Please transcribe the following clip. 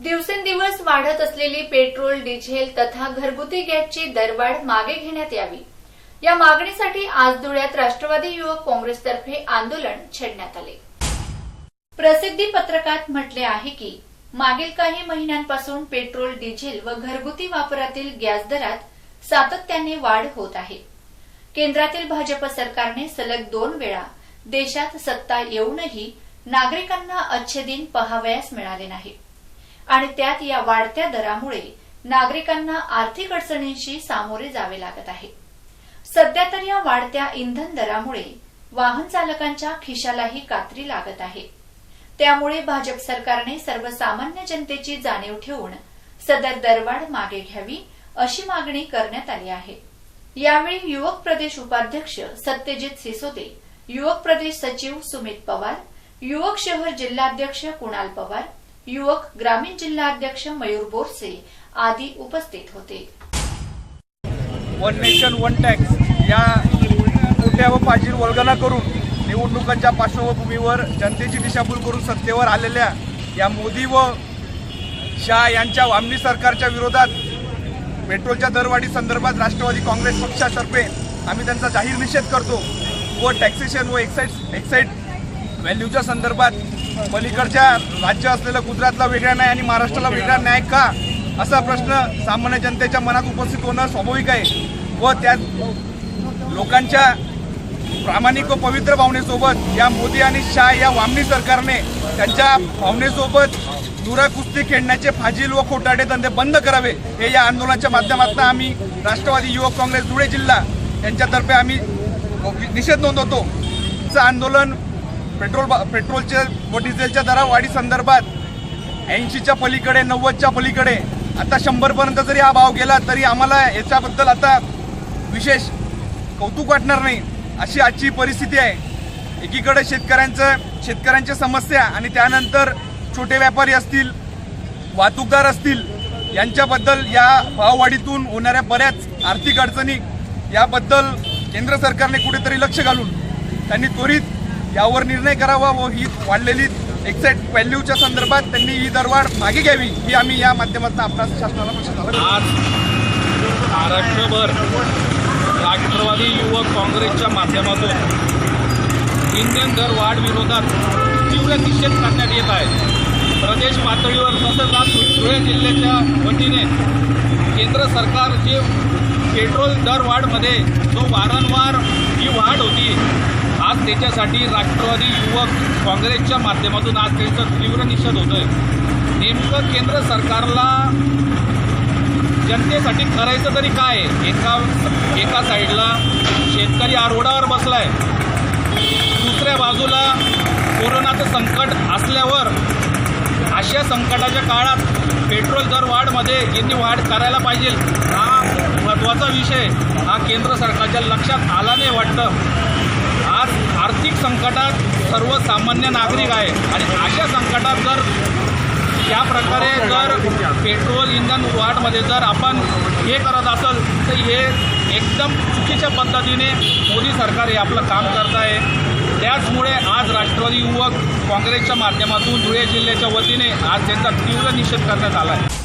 दिवसेंदिवस वाढत असलेली पेट्रोल डिझेल तथा घरगुती गॅसची दरवाढ मागे घेण्यात यावी. या मागणीसाठी आज धुळ्यात राष्ट्रवादी युवक काँग्रेसतर्फे आंदोलन छेडण्यात आले. प्रसिद्धी पत्रकात म्हटले आहे की मागील काही महिन्यांपासून पेट्रोल डिझेल व घरगुती वापरातील गॅस दरात सातत्याने वाढ होत आहे. केंद्रातील भाजप सरकारने सलग दोन वेळा देशात सत्ता येऊनही नागरिकांना अच्छे दिन पहावयास मिळाले नाही. आणि त्यात या वाढत्या दरामुळे नागरिकांना आर्थिक अडचणींशी सामोरे जावे लागत आहे. सध्या तर या वाढत्या इंधन दरामुळे वाहन चालकांच्या खिशालाही कात्री लागत आहे. त्यामुळे भाजप सरकारने सर्वसामान्य जनतेची जाणीव ठेवून सदर दरवाढ मागे घ्यावी अशी मागणी करण्यात आली आहे. यावेळी युवक प्रदेश उपाध्यक्ष सत्यजित सिसोदे युवक प्रदेश सचिव सुमित पवार युवक शहर जिल्हाध्यक्ष कुणाल पवार युवक ग्रामीण जिल्हाध्यक्ष मयूर बोरसे आदी उपस्थित होते. वन नेशन वन टॅक्स या मोठ्या व पाजीर वल्गना करून निवडणुकांच्या पार्श्वभूमीवर जनतेची दिशाभूल करून सत्तेवर आलेल्या या मोदी व शाह यांच्या वामनी सरकारच्या विरोधात पेट्रोलच्या दरवाढी संदर्भात राष्ट्रवादी काँग्रेस पक्षातर्फे आम्ही त्यांचा जाहीर निषेध करतो व टॅक्सेशन व एक्साईड एक्साईड व्हॅल्यूच्या संदर्भात पलीकडच्या राज्य असलेलं गुजरातला वेगळा न्याय आणि महाराष्ट्राला वेगळा न्याय का? असा प्रश्न सामान्य जनतेच्या मनात उपस्थित होणं स्वाभाविक आहे. व त्या लोकांच्या प्रामाणिक व पवित्र भावनेसोबत या मोदी आणि शाह या वामनी सरकारने त्यांच्या भावनेसोबत दुरा कुस्ती खेळण्याचे फाजील व खोटाडे धंदे बंद करावे हे या आंदोलनाच्या माध्यमातून आम्ही राष्ट्रवादी युवक काँग्रेस धुळे जिल्हा यांच्यातर्फे आम्ही निषेध नोंदवतो. आंदोलन पेट्रोल बा- पेट्रोलच्या व डिझेलच्या दरावाढी संदर्भात ऐंशीच्या पलीकडे नव्वदच्या पलीकडे आता शंभरपर्यंत जरी हा भाव गेला तरी आम्हाला याच्याबद्दल आता विशेष कौतुक वाटणार नाही. अशी आजची परिस्थिती आहे. एकीकडे शेतकऱ्यांचं शेतकऱ्यांच्या समस्या आणि त्यानंतर छोटे व्यापारी असतील वाहतूकदार असतील यांच्याबद्दल या भाववाढीतून होणाऱ्या बऱ्याच आर्थिक अडचणी याबद्दल केंद्र सरकारने कुठेतरी लक्ष घालून त्यांनी त्वरित यावर निर्णय करावा व ही वाढलेली एक्झॅक्ट व्हॅल्यूच्या संदर्भात त्यांनी ही दरवाढ मागे घ्यावी ही आम्ही या माध्यमातून आपल्या शासनाला प्रश्न आज महाराष्ट्रभर राष्ट्रवादी युवक काँग्रेसच्या माध्यमातून इंधन दरवाढ विरोधात तीव्र निषेध करण्यात येत आहे. प्रदेश पातळीवर तसंच आज धुळे जिल्ह्याच्या वतीने केंद्र सरकार जे पेट्रोल दर वाढमध्ये जो वारंवार ही वाढ होती आज त्याच्यासाठी राष्ट्रवादी युवक काँग्रेसच्या माध्यमातून आज त्यांचा तीव्र निषेध होतोय. नेमकं केंद्र सरकारला जनतेसाठी करायचं तरी काय? एका एका साईडला शेतकरी आरोडावर बसलाय. दुसऱ्या बाजूला कोरोनाचं संकट असल्यावर अशा संकटाच्या काळात पेट्रोल दर वाढमध्ये यांनी वाढ करायला पाहिजे? हा महत्त्वाचा विषय. हा केंद्र सरकारच्या लक्षात आला नाही वाटतं. आज आर्थिक संकटात सर्वसामान्य नागरिक आहे. आणि अशा संकटात जर या प्रकारे जर पेट्रोल इंधन वाढमध्ये जर आपण हे करत असेल तर हे एकदम चुकीच्या पद्धतीने मोदी सरकार हे आपलं काम करत आहे. त्याचमुळे आज राष्ट्रवादी युवक काँग्रेसच्या माध्यमातून धुळे जिल्ह्याच्या वतीने आज त्यांचा तीव्र निषेध करण्यात आला आहे.